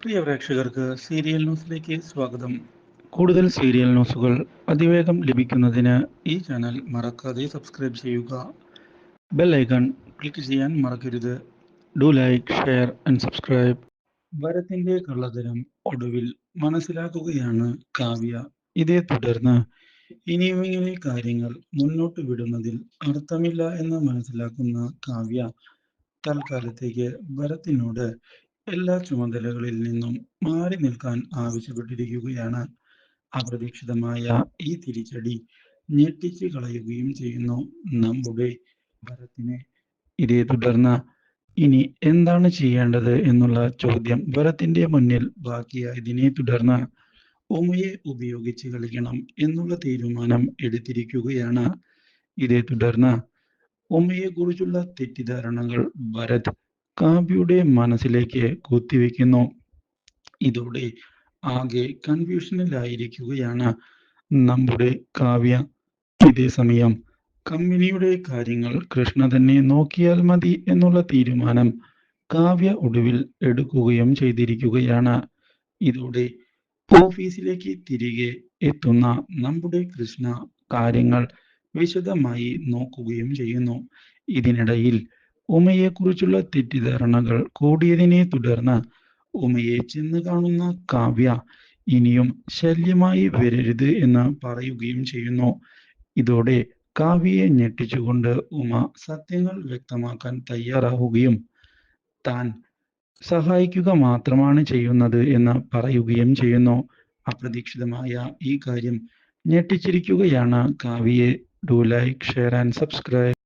പ്രിയ പ്രേക്ഷകർക്ക് സീരിയൽ ന്യൂസിലേക്ക് സ്വാഗതം. കൂടുതൽ സീരിയൽ ന്യൂസുകൾ അതിവേഗം ലഭിക്കുന്നതിന് ഈ ചാനൽ മറക്കാതെ സബ്സ്ക്രൈബ് ചെയ്യുക. ബെൽ ഐക്കൺ ക്ലിക്ക് ചെയ്യാൻ മറക്കരുത്. Do like share and subscribe. വരത്തിന്റെ കള്ളതരം ഒടുവിൽ മനസ്സിലാക്കുകയാണ് കാവ്യ. ഇതേ തുടർന്ന് ഇനിയും ഇങ്ങനെ കാര്യങ്ങൾ മുന്നോട്ട് വിടുന്നതിൽ അർത്ഥമില്ല എന്ന് മനസ്സിലാക്കുന്ന കാവ്യ തൽക്കാലത്തേക്ക് ഭരത്തിനോട് എല്ലാ ചുമതലകളിൽ നിന്നും മാറി നിൽക്കാൻ ആവശ്യപ്പെട്ടിരിക്കുകയാണ്. അപ്രതീക്ഷിതമായ ഈ തിരിച്ചടി ഞെട്ടിച്ച് കളയുകയും ചെയ്യുന്നു. നമ്മുടെ ഭരത്തിനെ ഇതേ തുടർന്ന് ഇനി എന്താണ് ചെയ്യേണ്ടത് എന്നുള്ള ചോദ്യം ഭരത്തിന്റെ മുന്നിൽ ബാക്കിയായതിനെ തുടർന്ന് ഉമയെ ഉപയോഗിച്ച് കളിക്കണം എന്നുള്ള തീരുമാനം എടുത്തിരിക്കുകയാണ്. ഇതേ തുടർന്ന് ഉമയെ കുറിച്ചുള്ള തെറ്റിദ്ധാരണകൾ ഭരത് കാവ്യയുടെ മനസ്സിലേക്ക് കുത്തിവെക്കുന്നു. ഇതോടെ ആകെ കൺഫ്യൂഷനിലായിരിക്കുകയാണ് നമ്മുടെ കാവ്യ. ഇതേ സമയം കമ്പനിയുടെ കാര്യങ്ങൾ കൃഷ്ണ തന്നെ നോക്കിയാൽ മതി എന്നുള്ള തീരുമാനം കാവ്യ ഒടുവിൽ എടുക്കുകയും ചെയ്തിരിക്കുകയാണ്. ഇതോടെ ഓഫീസിലേക്ക് തിരികെ എത്തുന്ന നമ്മുടെ കൃഷ്ണ കാര്യങ്ങൾ വിശദമായി നോക്കുകയും ചെയ്യുന്നു. ഇതിനിടയിൽ ഉമയെക്കുറിച്ചുള്ള തെറ്റിദ്ധാരണകൾ കൂടിയതിനെ തുടർന്ന് ഉമയെ ചെന്ന് കാണുന്ന കാവ്യ ഇനിയും ശല്യമായി വരരുത് എന്ന് പറയുകയും ചെയ്യുന്നു. ഇതോടെ കാവ്യയെ ഞെട്ടിച്ചുകൊണ്ട് ഉമ സത്യങ്ങൾ വ്യക്തമാക്കാൻ തയ്യാറാവുകയും താൻ സഹായിക്കുക മാത്രമാണ് ചെയ്യുന്നത് എന്ന് പറയുകയും ചെയ്യുന്നു. അപ്രതീക്ഷിതമായ ഈ കാര്യം ഞെട്ടിച്ചിരിക്കുകയാണ്. കാവ്യയെ do like share and subscribe